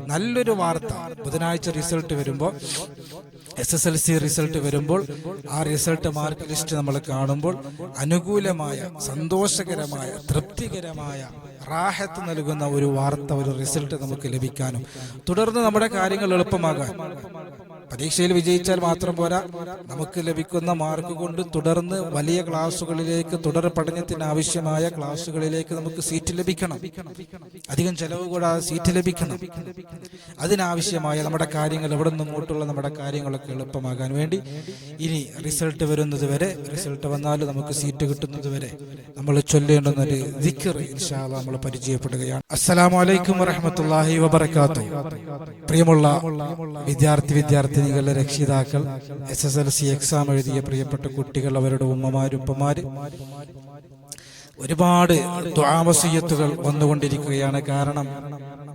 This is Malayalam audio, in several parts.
നല്ലൊരു വാർത്ത. ബുധനാഴ്ച റിസൾട്ട് വരുമ്പോൾ S S L C result വരുമ്പോൾ ആ റിസൾട്ട് മാർക്ക് ലിസ്റ്റ് നമ്മൾ കാണുമ്പോൾ അനുകൂലമായ സന്തോഷകരമായ തൃപ്തികരമായ റാഹത്ത് നൽകുന്ന ഒരു വാർത്ത ഒരു റിസൾട്ട് നമുക്ക് ലഭിക്കാനും. തുടർന്ന് നമ്മുടെ കാര്യങ്ങൾ എളുപ്പമാകാൻ. പരീക്ഷയിൽ വിജയിച്ചാൽ മാത്രം പോരാ. നമുക്ക് ലഭിക്കുന്ന മാർക്ക് കൊണ്ട് തുടർന്ന് വലിയ ക്ലാസ്സുകളിലേക്ക് തുടർ പഠനത്തിന് ആവശ്യമായ ക്ലാസ്സുകളിലേക്ക് നമുക്ക് സീറ്റ് ലഭിക്കണം. അധികം ചെലവ് കൂടാതെ സീറ്റ് ലഭിക്കണം. അതിനാവശ്യമായ നമ്മുടെ കാര്യങ്ങൾ എവിടെ നിന്നും ഇങ്ങോട്ടുള്ള നമ്മുടെ കാര്യങ്ങളൊക്കെ എളുപ്പമാകാൻ വേണ്ടി ഇനി റിസൾട്ട് വരുന്നത് വരെ റിസൾട്ട് വന്നാൽ നമുക്ക് സീറ്റ് കിട്ടുന്നത് വരെ നമ്മൾ ചൊല്ലേണ്ടുന്ന ഒരു ദിക്കർ ഇൻഷാല്ല നമ്മൾ പരിചയപ്പെടുകയാണ്. അസ്സലാമു അലൈക്കും വറഹമത്തല്ലാഹി വബർക്കാത്തു പ്രിയമുള്ള വിദ്യാർത്ഥി വിദ്യാർത്ഥി വിദ്യാർത്ഥിനികളുടെ രക്ഷിതാക്കൾ S S L C exam എഴുതിയ പ്രിയപ്പെട്ട കുട്ടികൾ അവരുടെ ഉമ്മമാരും ഉപ്പമാര് ഒരുപാട് ദ്വാവസീയത്തുകൾ വന്നുകൊണ്ടിരിക്കുകയാണ്. കാരണം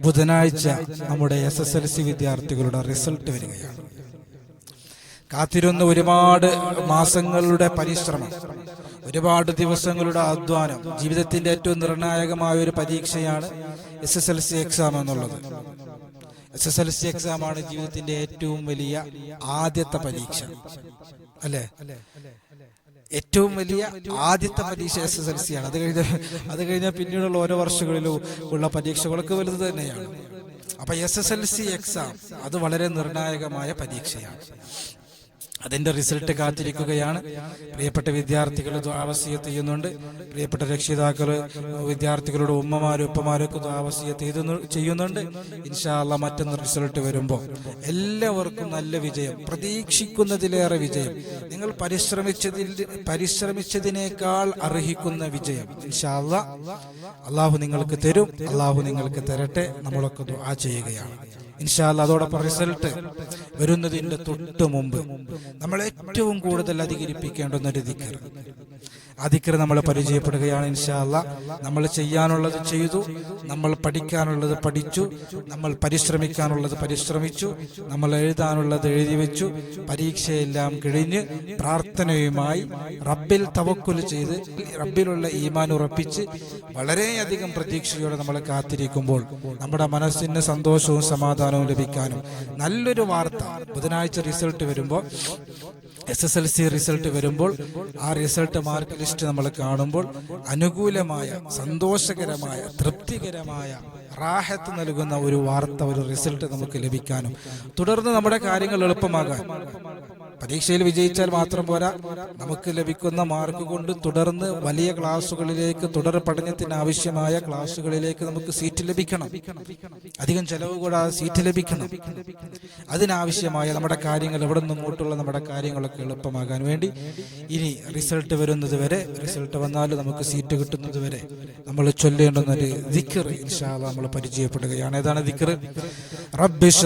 ബുധനാഴ്ച നമ്മുടെ എസ് എസ് എൽ സി വിദ്യാർത്ഥികളുടെ റിസൾട്ട് വരികയാണ്. കാത്തിരുന്ന ഒരുപാട് മാസങ്ങളുടെ പരിശ്രമം ഒരുപാട് ദിവസങ്ങളുടെ അധ്വാനം ജീവിതത്തിന്റെ ഏറ്റവും നിർണായകമായ ഒരു പരീക്ഷയാണ് S S L C exam എന്നുള്ളത്. S S L C exam ആണ് ജീവിതത്തിന്റെ ഏറ്റവും വലിയ ആദ്യത്തെ പരീക്ഷ. അല്ലേ? ഏറ്റവും വലിയ ആദ്യത്തെ പരീക്ഷ എസ് എസ് എൽ സി ആണ്. അത് കഴിഞ്ഞ അത് കഴിഞ്ഞാൽ പിന്നീടുള്ള ഓരോ വർഷങ്ങളിലും ഉള്ള പരീക്ഷകളൊക്കെ വലുത് തന്നെയാണ്. അപ്പൊ S S L C exam അത് വളരെ നിർണായകമായ പരീക്ഷയാണ്. അതിന്റെ റിസൾട്ട് കാത്തിരിക്കുകയാണ്. പ്രിയപ്പെട്ട വിദ്യാർത്ഥികൾ ദ്വാവസ്യത്ത് ചെയ്യുന്നുണ്ട് പ്രിയപ്പെട്ട രക്ഷിതാക്കൾ വിദ്യാർത്ഥികളുടെ ഉമ്മമാരും ഉപ്പമാരൊക്കെ ദ്വാവസ്യത്ത് ചെയ്യുന്നുണ്ട്. ഇൻഷാല്ല മറ്റൊന്ന് റിസൾട്ട് വരുമ്പോൾ എല്ലാവർക്കും നല്ല വിജയം. പ്രതീക്ഷിക്കുന്നതിലേറെ വിജയം. നിങ്ങൾ പരിശ്രമിച്ചതിൽ പരിശ്രമിച്ചതിനേക്കാൾ അർഹിക്കുന്ന വിജയം. ഇൻഷാല്ല അള്ളാഹു നിങ്ങൾക്ക് തരും അള്ളാഹു നിങ്ങൾക്ക് തരട്ടെ. നമ്മളൊക്കെ ദുആ ചെയ്യുകയാണ്. ഇൻഷാല്ല അതോടൊപ്പം റിസൾട്ട് വരുന്നതിന്റെ തൊട്ട് മുമ്പ് നമ്മൾ ഏറ്റവും കൂടുതൽ അധികരിപ്പിക്കേണ്ടുന്ന ഒരു ആ ദിക്കർ നമ്മൾ പരിചയപ്പെടുകയാണ് ഇൻഷാല്ല നമ്മൾ ചെയ്യാനുള്ളത് ചെയ്തു നമ്മൾ പഠിക്കാനുള്ളത് പഠിച്ചു നമ്മൾ പരിശ്രമിക്കാനുള്ളത് പരിശ്രമിച്ചു നമ്മൾ എഴുതാനുള്ളത് എഴുതി വെച്ചു പരീക്ഷയെല്ലാം കഴിഞ്ഞ് പ്രാർത്ഥനയുമായി റബ്ബിൽ തവക്കുൽ ചെയ്ത് റബ്ബിലുള്ള ഈമാൻ ഉറപ്പിച്ച് വളരെയധികം പ്രതീക്ഷയോടെ നമ്മൾ കാത്തിരിക്കുമ്പോൾ നമ്മുടെ മനസ്സിന് സന്തോഷവും സമാധാനവും ലഭിക്കാനും നല്ലൊരു വാർത്ത ബുധനാഴ്ച റിസൾട്ട് വരുമ്പോൾ S S L C result വരുമ്പോൾ ആ റിസൾട്ട് മാർക്ക് ലിസ്റ്റ് നമ്മൾ കാണുമ്പോൾ അനുകൂലമായ സന്തോഷകരമായ തൃപ്തികരമായ റാഹത്ത് നൽകുന്ന ഒരു വാർത്ത ഒരു റിസൾട്ട് നമുക്ക് ലഭിക്കാനും. തുടർന്ന് നമ്മുടെ കാര്യങ്ങൾ എളുപ്പമാകാൻ പരീക്ഷയിൽ വിജയിച്ചാൽ മാത്രം പോരാ. നമുക്ക് ലഭിക്കുന്ന മാർക്ക് കൊണ്ട് തുടർന്ന് വലിയ ക്ലാസ്സുകളിലേക്ക് തുടർ പഠനത്തിന് ആവശ്യമായ ക്ലാസ്സുകളിലേക്ക് നമുക്ക് സീറ്റ് ലഭിക്കണം. അധികം ചെലവ് കൂടാതെ സീറ്റ് ലഭിക്കണം. അതിനാവശ്യമായ നമ്മുടെ കാര്യങ്ങൾ എവിടെ നിന്നും ഇങ്ങോട്ടുള്ള നമ്മുടെ കാര്യങ്ങളൊക്കെ എളുപ്പമാകാൻ വേണ്ടി ഇനി റിസൾട്ട് വരുന്നത് വരെ റിസൾട്ട് വന്നാൽ നമുക്ക് സീറ്റ് കിട്ടുന്നത് വരെ നമ്മൾ ചൊല്ലേണ്ടുന്ന ഒരു ദിക്കർ ഇൻഷാല്ല നമ്മൾ പരിചയപ്പെടുകയാണ്. ഏതാണ് ദിക്കർ റബ്ബിഷ്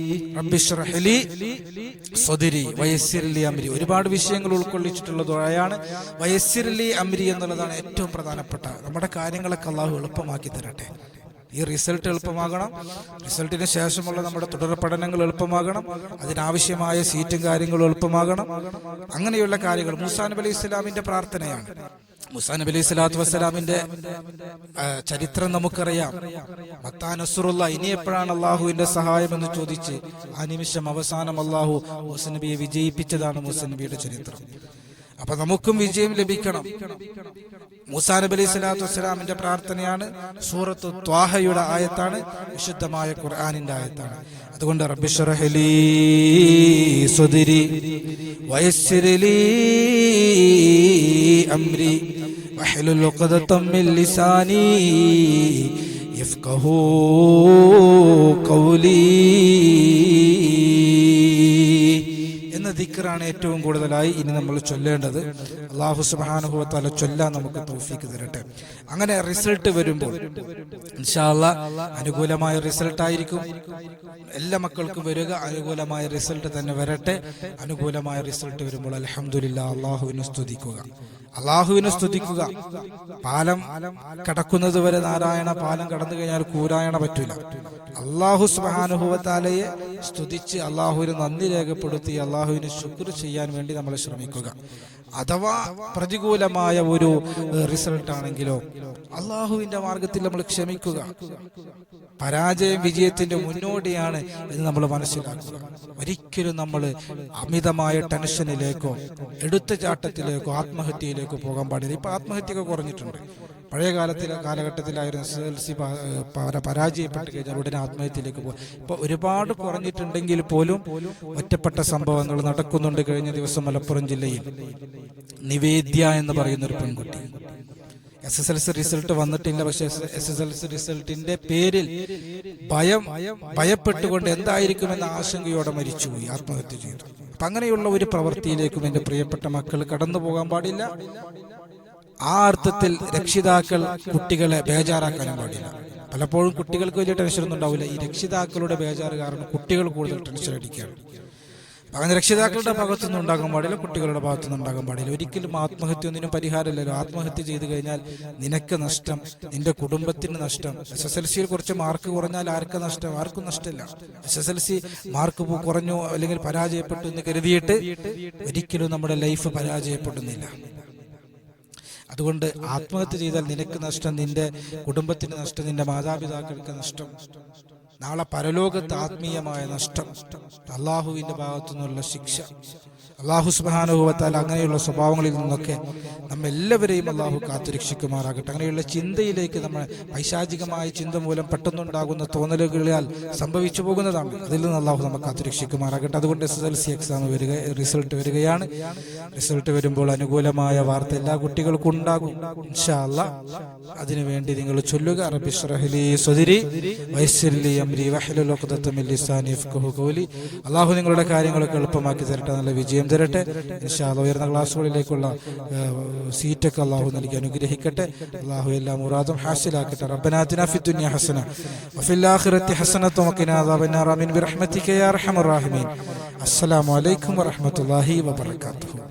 ഒരുപാട് വിഷയങ്ങൾ ഉൾക്കൊള്ളിച്ചിട്ടുള്ള ദുഴയാണ് വയസ്സിരലി അമ്രി എന്നുള്ളതാണ് ഏറ്റവും പ്രധാനപ്പെട്ട. നമ്മുടെ കാര്യങ്ങളൊക്കെ അള്ളാഹു എളുപ്പമാക്കി തരട്ടെ. ഈ റിസൾട്ട് എളുപ്പമാകണം. റിസൾട്ടിന് ശേഷമുള്ള നമ്മുടെ തുടർ പഠനങ്ങൾ എളുപ്പമാകണം. അതിനാവശ്യമായ സീറ്റും കാര്യങ്ങളും എളുപ്പമാകണം. അങ്ങനെയുള്ള കാര്യങ്ങൾ. മൂസാനബ് അലി ഇസ്ലാമിന്റെ പ്രാർത്ഥനയാണ്. മുസാ നബി അലൈഹി സ്വലാത്തു വസ്സലാമിന്റെ ചരിത്രം നമുക്കറിയാം. മത്താ നസുറുള്ള ഇനി എപ്പോഴാണ് അള്ളാഹുവിന്റെ സഹായം എന്ന് ചോദിച്ച് ആ നിമിഷം അവസാനം അള്ളാഹു മുസനബിയെ വിജയിപ്പിച്ചതാണ് മുസനബിയുടെ ചരിത്രം. അപ്പൊ നമുക്കും വിജയം ലഭിക്കണം. മൂസാ നബി അലൈഹി സ്വലാത്തു വസ്സലാമിന്റെ പ്രാർത്ഥനയാണ്. സൂറത്ത് ത്വാഹയുടെ ആയത്താണ്. വിശുദ്ധമായ ഖുർആാനിന്റെ ആയത്താണ്. അതുകൊണ്ട് റബ്ബിഷറഹലി സുദിരി വയസ്സിരലി അംരി വഹലുൽ ഉഖദത്തം മിൻ ലിസാനി യഫ്ഖഹു ദിക്റാണ് ഏറ്റവും കൂടുതലായി ഇനി നമ്മൾ ചൊല്ലേണ്ടത്. അള്ളാഹു സുബാനുഭവത്താല ചൊല്ലാൻ നമുക്ക് തോഫിക്ക് തരട്ടെ. അങ്ങനെ റിസൾട്ട് വരുമ്പോൾ ഇൻഷാല്ല അനുകൂലമായ റിസൾട്ട് ആയിരിക്കും. എല്ലാ മക്കൾക്കും വരിക അനുകൂലമായ റിസൾട്ട് തന്നെ വരട്ടെ. അനുകൂലമായ റിസൾട്ട് വരുമ്പോൾ അലഹമുല്ല അള്ളാഹുവിനെ സ്തുതിക്കുക. അള്ളാഹുവിനെ സ്തുതിക്കുക. പാലം കടക്കുന്നത് വരെ നാരായണ പാലം കടന്നു കഴിഞ്ഞാൽ കൂരായണ പറ്റൂല. അള്ളാഹു സുബാനുഭവത്താലയെ സ്തുതിച്ച് അള്ളാഹുവിന് നന്ദി രേഖപ്പെടുത്തി അള്ളാഹുവിന് ശുക്ർ ചെയ്യാൻ വേണ്ടി നമ്മൾ ശ്രമിക്കുക. അഥവാ പ്രതികൂലമായ ഒരു റിസൾട്ട് ആണെങ്കിലോ അള്ളാഹുവിന്റെ മാർഗത്തിൽ നമ്മൾ ക്ഷമിക്കുക. പരാജയം വിജയത്തിന്റെ മുന്നോടിയാണ് എന്ന് നമ്മൾ മനസ്സിലാക്കുക. ഒരിക്കലും നമ്മൾ അമിതമായ ടെൻഷനിലേക്കോ എടുത്തുചാട്ടത്തിലേക്കോ ആത്മഹത്യയിലേക്കോ പോകാൻ പാടില്ല. ഇപ്പൊ ആത്മഹത്യയൊക്കെ കുറഞ്ഞിട്ടുണ്ട്. പഴയ കാലത്തിലെ കാലഘട്ടത്തിലായിരുന്നു എസ് എൽ സി പരാജയപ്പെട്ട് കഴിഞ്ഞാൽ ഉടനെ ആത്മഹത്യയിലേക്ക് പോകും. ഇപ്പൊ ഒരുപാട് കുറഞ്ഞിട്ടുണ്ടെങ്കിൽ പോലും ഒറ്റപ്പെട്ട സംഭവങ്ങൾ നടക്കുന്നുണ്ട് കഴിഞ്ഞ ദിവസം മലപ്പുറം ജില്ലയിൽ. നിവേദ്യ എന്ന് പറയുന്ന ഒരു പെൺകുട്ടി. S S L C result വന്നിട്ടില്ല പക്ഷെ എസ് എസ് എൽ സി റിസൾട്ടിന്റെ പേരിൽ ഭയം ഭയപ്പെട്ടുകൊണ്ട് എന്തായിരിക്കുമെന്ന ആശങ്കയോടെ മരിച്ചുപോയി ആത്മഹത്യ ചെയ്തു. അപ്പൊ അങ്ങനെയുള്ള ഒരു പ്രവൃത്തിയിലേക്കും എന്റെ പ്രിയപ്പെട്ട മക്കൾ കടന്നു പോകാൻ പാടില്ല. ആ അർത്ഥത്തിൽ രക്ഷിതാക്കൾ കുട്ടികളെ ബേജാറാക്കാനും പാടില്ല. പലപ്പോഴും കുട്ടികൾക്ക് വലിയ ടെൻഷൻ ഒന്നും ഉണ്ടാവില്ല. ഈ രക്ഷിതാക്കളുടെ ബേജാറ് കാരണം കുട്ടികൾ കൂടുതൽ ടെൻഷൻ അടിക്കുകയാണ്. അങ്ങനെ രക്ഷിതാക്കളുടെ ഭാഗത്തുനിന്ന് ഉണ്ടാകാൻ പാടില്ല കുട്ടികളുടെ ഭാഗത്തുനിന്ന് ഉണ്ടാകാൻ പാടില്ല. ഒരിക്കലും ആത്മഹത്യ ഒന്നിനും പരിഹാരമില്ലല്ലോ. ആത്മഹത്യ ചെയ്തു കഴിഞ്ഞാൽ നിനക്ക് നഷ്ടം നിന്റെ കുടുംബത്തിന് നഷ്ടം. എസ് എസ് എൽ സിയിൽ കുറച്ച് മാർക്ക് കുറഞ്ഞാൽ ആർക്ക് നഷ്ടം? ആർക്കും നഷ്ടമില്ല. S S L C mark കുറഞ്ഞു അല്ലെങ്കിൽ പരാജയപ്പെട്ടു എന്ന് കരുതിയിട്ട് ഒരിക്കലും നമ്മുടെ ലൈഫ് പരാജയപ്പെടുന്നില്ല. അതുകൊണ്ട് ആത്മഹത്യ ചെയ്താൽ നിനക്ക് നഷ്ടം നിന്റെ കുടുംബത്തിന് നഷ്ടം നിന്റെ മാതാപിതാക്കൾക്ക് നഷ്ടം. നാളെ പരലോകത്ത് ആത്മീയമായ നഷ്ടം. അള്ളാഹുവിന്റെ ഭാഗത്തു നിന്നുള്ള ശിക്ഷ. അള്ളാഹു സുബാനുഭവത്താൽ അങ്ങനെയുള്ള സ്വഭാവങ്ങളിൽ നിന്നൊക്കെ നമ്മെല്ലാവരെയും അള്ളാഹു കാത്തുരക്ഷിക്കുമാറാകട്ടെ. അങ്ങനെയുള്ള ചിന്തയിലേക്ക് നമ്മൾ പൈശാചികമായ ചിന്ത മൂലം പെട്ടെന്നുണ്ടാകുന്ന തോന്നലുകളാൽ സംഭവിച്ചു പോകുന്നതാണ്. അതിൽ നിന്ന് അള്ളാഹു നമ്മൾ കാത്തുരക്ഷിക്കുമാറാകട്ടെ. അതുകൊണ്ട് S S L C exam വരിക റിസൾട്ട് വരികയാണ്. റിസൾട്ട് വരുമ്പോൾ അനുകൂലമായ വാർത്ത എല്ലാ കുട്ടികൾക്കും ഉണ്ടാകും. അതിനുവേണ്ടി നിങ്ങൾ ചൊല്ലുക. ഖൗലി. അള്ളാഹു നിങ്ങളുടെ കാര്യങ്ങളൊക്കെ എളുപ്പമാക്കി തരട്ടെ. നല്ല വിജയം തരട്ടെ ഇൻഷാല്ല ഉയർന്ന ക്ലാസ്സുകളിലേക്കുള്ള സീറ്റൊക്കെ അള്ളാഹു നൽകി അനുഗ്രഹിക്കട്ടെ. അള്ളാഹു എല്ലാ മുറാദും ഹാസിലാക്കട്ടെ. റബ്ബനാത്തിന ഫി ദുനിയ ഹസന വഫിൽ ആഖിറത്തി ഹസനത്തും വഖിനാ അദാബന്നാർ ആമീൻ. ബിറഹ്മതിക യാ അർഹമർ റഹീമീൻ. അസ്സലാമു അലൈക്കും വറഹ്മത്തുള്ളാഹി വബറകാതുഹു